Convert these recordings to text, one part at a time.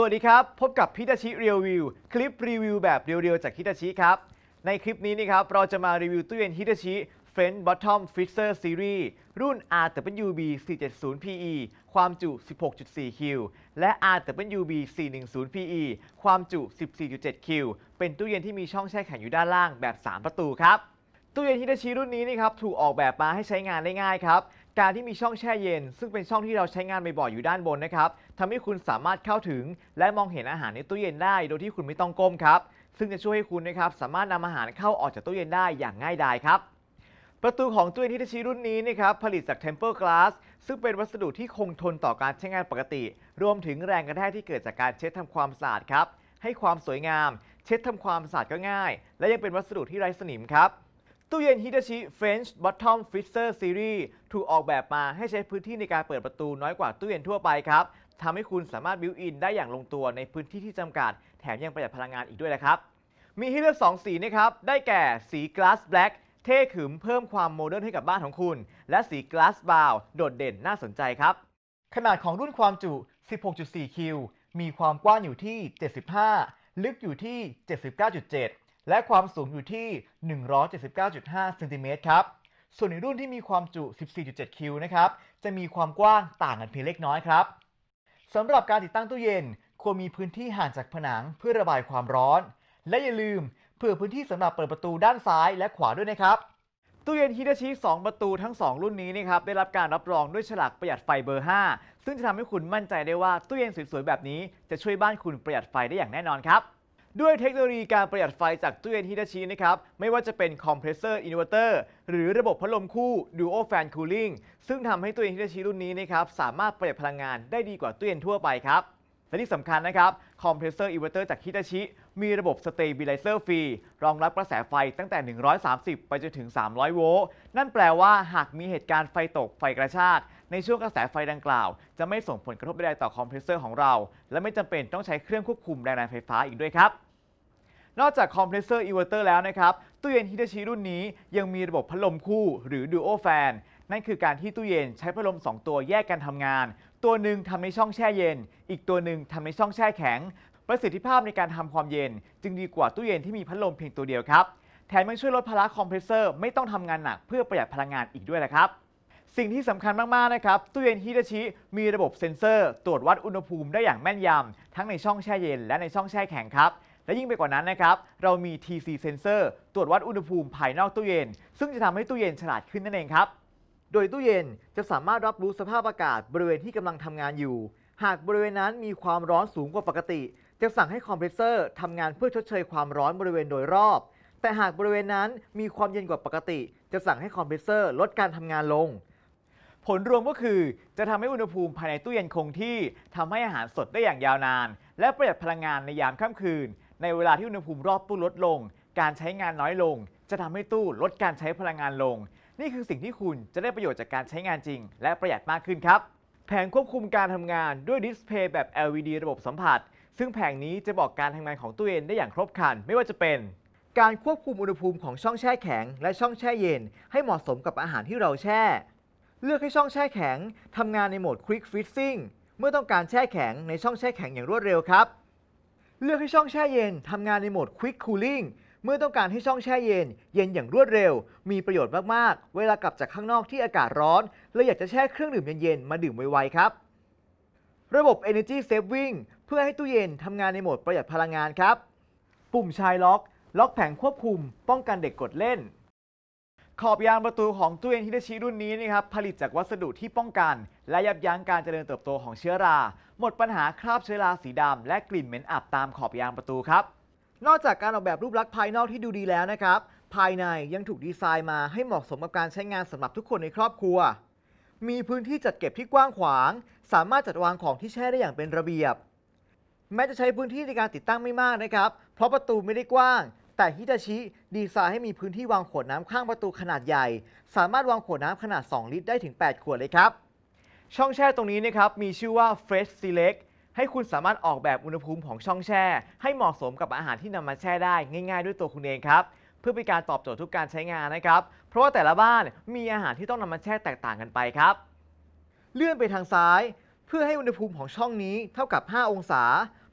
สวัสดีครับ พบกับพิตาชิเรียววิวคลิปรีวิวแบบเรียวๆ จากฮิตาชิครับ ในคลิปนี้นะครับเราจะมารีวิวตู้เย็นฮิตาชิ French Bottom Freezer Series รุ่น RWB 470 PE ความจุ 16.4 คิว และ RWB 410 PE ความจุ 14.7 คิว เป็นตู้เย็นที่มีช่องแช่แข็งอยู่ด้านล่างแบบ 3 ประตูครับ ตู้เย็นฮิตาชิรุ่นนี้นะครับถูกออกแบบมาให้ใช้งานได้ง่ายครับ การที่มีช่องแช่เย็น ซึ่งเป็นช่องที่เราใช้งานบ่อยๆอยู่ด้านบนนะครับทำให้คุณสามารถเข้าถึง และมองเห็นอาหารในตู้เย็นได้ โดยที่คุณไม่ต้องก้มครับ ซึ่งจะช่วยให้คุณนะครับสามารถนำอาหารเข้าออกจากตู้เย็นได้อย่างง่ายดายครับประตูของตู้เย็นฮิตาชิรุ่นนี้นะครับผลิตจาก Temper Glass ซึ่งเป็นวัสดุที่คงทนต่อการใช้งานปกติ รวมถึงแรงกระแทกที่เกิดจากการเช็ดทำความสะอาดครับให้ความสวยงาม เช็ดทำความสะอาดก็ง่าย และยังเป็นวัสดุที่ไร้สนิมครับ ตู้เย็นฮิตาชิ French Bottom Freezer Series ถูกออกแบบมาให้ใช้พื้นที่ในการเปิดประตูน้อยกว่าตู้เย็นทั่วไปครับทำให้คุณสามารถบิวอินได้อย่างลงตัวในพื้นที่ที่จำกัด แถมยังประหยัดพลังงานอีกด้วยนะครับ มีให้เลือก 2 สีนะครับ ได้แก่สี Glass Black เท่ขึมเพิ่มความโมเดิร์นให้กับบ้านของคุณ และสี Glass Brown โดดเด่นน่าสนใจครับ ขนาดของรุ่นความจุ 16.4 คิว มีความกว้างอยู่ที่ 75 ลึกอยู่ที่ 79.7 และความสูงอยู่ที่ 179.5เซนติเมตรครับ ส่วนในรุ่นที่มีความจุ 14.7 คิวนะครับ จะมีความกว้างต่างกันเพียงเล็กน้อยครับสำหรับการติดตั้งตู้เย็นควรมีพื้นที่ห่างจากผนังเพื่อระบายความร้อน และอย่าลืมเผื่อพื้นที่สำหรับเปิดประตูด้านซ้ายและขวาด้วยนะครับ ตู้เย็นฮิตาชิ 2 ประตูทั้ง 2 รุ่นนี้นะครับได้รับการรับรองด้วยฉลากประหยัดไฟเบอร์ 5 ซึ่งจะทำให้คุณมั่นใจได้ว่าตู้เย็นสวยๆแบบนี้จะช่วยบ้านคุณประหยัดไฟได้อย่างแน่นอนครับ ด้วยเทคโนโลยีการประหยัดไฟจากตู้เย็นฮิตาชินะครับ ไม่ว่าจะเป็นคอมเพรสเซอร์อินเวอร์เตอร์หรือระบบพัดลมคู่ Duo Fan Cooling ซึ่งทำให้ตู้เย็นฮิตาชิรุ่นนี้นะครับ สามารถประหยัดพลังงานได้ดีกว่าตู้เย็นทั่วไปครับ และที่สำคัญนะครับ คอมเพรสเซอร์อินเวอร์เตอร์จากฮิตาชิมีระบบสเต b ิ l ไลเซอร์ฟรีรองรับกระแสไฟตั้งแต่ 130 ไปจนถึง 300 โวลต์นั่นแปลว่าหากมีเหตุการณ์ไฟตกไฟกระชากในช่วงกระแสไฟดังกล่าว จะไม่ส่งผลกระทบใดๆต่อคอมเพรสเซอร์ของเรา และไม่จำเป็นต้องใช้เครื่องควบคุมแรงดันไฟฟ้าอีกด้วยครับ นอกจากคอมเพรสเซอร์อินเวอร์เตอร์แล้วนะครับ ตู้เย็นฮิตาชิรุ่นนี้ยังมีระบบพัดลมคู่หรือ Duo Fan นั่นคือการที่ตู้เย็นใช้พัดลม 2 ตัวแยกกันทำงาน ตัวหนึ่งทำในช่องแช่เย็น อีกตัวหนึ่งทำในช่องแช่แข็ง ประสิทธิภาพในการทำความเย็น จึงดีกว่าตู้เย็นที่มีพัดลมเพียงตัวเดียวครับแถมยังช่วยลดภาระคอมเพรสเซอร์ไม่ต้องทำงานหนักเพื่อประหยัดพลังงานอีกด้วยนะครับสิ่งที่สำคัญมาก ๆ นะครับ ตู้เย็นฮิตาชิมีระบบเซ็นเซอร์ ตรวจวัดอุณหภูมิได้อย่างแม่นยำทั้งในช่องแช่เย็นและในช่องแช่แข็งครับ และยิ่งไปกว่านั้นนะครับ เรามี TC Sensor ตรวจวัดอุณหภูมิภายนอกตู้เย็น ซึ่งจะทำให้ตู้เย็นฉลาดขึ้นนั่นเองครับ โดยตู้เย็นจะสามารถรับรู้สภาพอากาศบริเวณที่กำลังทำงานอยู่ หากบริเวณนั้นมีความร้อนสูงกว่าปกติ จะสั่งให้คอมเพรสเซอร์ทำงานเพื่อชดเชยความร้อนบริเวณโดยรอบ แต่หากบริเวณนั้นมีความเย็นกว่าปกติ จะสั่งให้คอมเพรสเซอร์ลดการทำงานลงผลรวมก็คือจะทำให้อุณหภูมิภายในตู้เย็นคงที่ทำให้อาหารสดได้อย่างยาวนาน และประหยัดพลังงานในยามค่ำคืน ในเวลาที่อุณหภูมิรอบตู้ลดลง การใช้งานน้อยลง จะทำให้ตู้ลดการใช้พลังงานลง นี่คือสิ่งที่คุณจะได้ประโยชน์จากการใช้งานจริง และประหยัดมากขึ้นครับแผงควบคุมการทำงานด้วยดิสเพย์แบบ LED ระบบสัมผัส ซึ่งแผงนี้จะบอกการทำงานของตู้เย็นได้อย่างครบครัน ไม่ว่าจะเป็น การควบคุมอุณหภูมิของช่องแช่แข็ง และช่องแช่เย็น ให้เหมาะสมกับอาหารที่เราแช่ เลือกให้ช่องแช่แข็งทำงานในโหมด Quick Freezing เมื่อต้องการแช่แข็งในช่องแช่แข็งอย่างรวดเร็วครับ เลือกให้ช่องแช่เย็นทำงานในโหมด Quick Cooling เมื่อต้องการให้ช่องแช่เย็น เย็นอย่างรวดเร็ว มีประโยชน์มาก ๆ เวลากลับจากข้างนอกที่อากาศร้อน และอยากจะแช่เครื่องดื่มเย็น ๆ มาดื่มไว ๆ ครับ ระบบ Energy Saving เพื่อให้ตู้เย็นทำงานในโหมดประหยัดพลังงานครับ ปุ่มชายล็อก ล็อกแผงควบคุม ป้องกันเด็กกดเล่น ขอบยางประตูของตู้เย็นฮิตาชิรุ่นนี้นะครับผลิตจากวัสดุที่ป้องกัน และยับยั้งการเจริญเติบโตของเชื้อรา หมดปัญหาคราบเชื้อราสีดำและกลิ่นเหม็นอับตามขอบยางประตูครับ นอกจากการออกแบบรูปลักษณ์ภายนอกที่ดูดีแล้วนะครับ ภายในยังถูกดีไซน์มาให้เหมาะสมกับการใช้งานสำหรับทุกคนในครอบครัว มีพื้นที่จัดเก็บที่กว้างขวาง สามารถจัดวางของที่แช่ได้อย่างเป็นระเบียบ แม้จะใช้พื้นที่ในการติดตั้งไม่มากนะครับ เพราะประตูไม่ได้กว้าง แต่ฮิตาชิดีไซน์ให้มีพื้นที่วางขวดน้ำข้างประตูขนาดใหญ่ สามารถวางขวดน้ำขนาด 2 ลิตรได้ถึง 8 ขวดเลยครับ ช่องแช่ตรงนี้นะครับมีชื่อว่า Fresh Select ให้คุณสามารถออกแบบอุณหภูมิของช่องแช่ ให้เหมาะสมกับอาหารที่นำมาแช่ได้ง่าย ๆ ด้วยตัวคุณเองครับเพื่อเป็นการตอบโจทย์ทุกการใช้งานนะครับ เพราะว่าแต่ละบ้านมีอาหารที่ต้องนำมาแช่แตกต่างกันไปครับ เลื่อนไปทางซ้าย เพื่อให้อุณหภูมิของช่องนี้เท่ากับ 5 องศา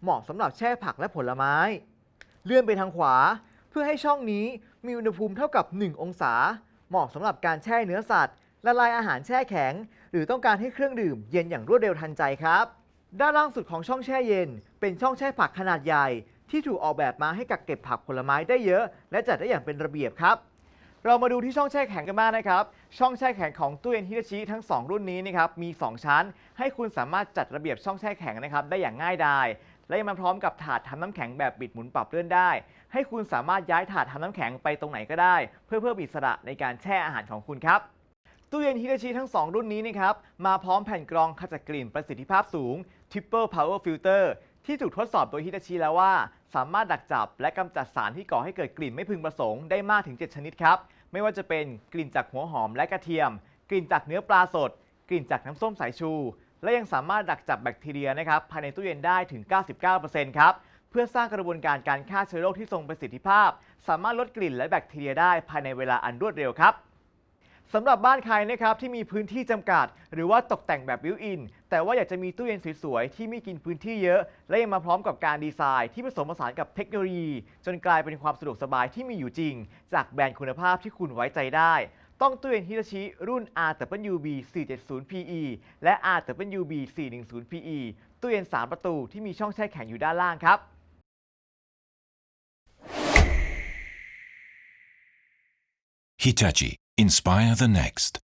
เหมาะสำหรับแช่ผักและผลไม้ เลื่อนไปทางขวา พื่อให้ช่องนี้มีอุณหภูมิเท่ากับ 1 องศา เหมาะสำหรับการแช่เนื้อสัตว์ ละลายอาหารแช่แข็ง หรือต้องการให้เครื่องดื่มเย็นอย่างรวดเร็วทันใจครับ ด้านล่างสุดของช่องแช่เย็น เป็นช่องแช่ผักขนาดใหญ่ ที่ถูกออกแบบมาให้กักเก็บผักผลไม้ได้เยอะ และจัดได้อย่างเป็นระเบียบครับเรามาดูที่ช่องแช่แข็งกันบ้างนะครับ ช่องแช่แข็งของตู้เย็นฮิตาชิทั้ง 2 รุ่นนี้นะครับ มี 2 ชั้น ให้คุณสามารถจัดระเบียบช่องแช่แข็งนะครับ ได้อย่างง่ายดาย และยังมาพร้อมกับถาดทำน้ำแข็งแบบบิดหมุนปรับเลื่อนได้ ให้คุณสามารถย้ายถาดทำน้ำแข็งไปตรงไหนก็ได้ เพื่อเพิ่มอิสระในการแช่อาหารของคุณครับตู้เย็นฮิตาชิทั้ง 2 รุ่นนี้นะครับมาพร้อมแผ่นกรองขจัดกลิ่นประสิทธิภาพสูง Triple Power Filter ที่ถูกทดสอบโดยฮิตาชิแล้วว่า สามารถดักจับ และกำจัดสารที่ก่อให้เกิดกลิ่นไม่พึงประสงค์ได้มากถึง 7 ชนิดครับ ไม่ว่าจะเป็นกลิ่นจากหัวหอมและกระเทียม กลิ่นจากเนื้อปลาสด กลิ่นจากน้ำส้มสายชู และยังสามารถดักจับแบคทีเรียนะครับภายในตู้เย็นได้ถึง 99%ครับเพื่อสร้างกระบวนการการฆ่าเชื้อโรคที่ทรงประสิทธิภาพ สามารถลดกลิ่นและแบคทีเรียได้ภายในเวลาอันรวดเร็วครับสำหรับบ้านใครนะครับที่มีพื้นที่จำกัด หรือว่าตกแต่งแบบบิวอิน แต่ว่าอยากจะมีตู้เย็นสวยๆที่ไม่กินพื้นที่เยอะ และยังมาพร้อมกับการดีไซน์ที่ผสมผสานกับเทคโนโลยี จนกลายเป็นความสะดวกสบายที่มีอยู่จริง จากแบรนด์คุณภาพที่คุณไว้ใจได้ ต้องตู้เย็นฮิตาชิรุ่น RWB 470 PE และ RWB 410 PE ตู้เย็น 3 ประตูที่มีช่องแช่แข็งอยู่ด้านล่างครับ Hitachi. Inspire the next.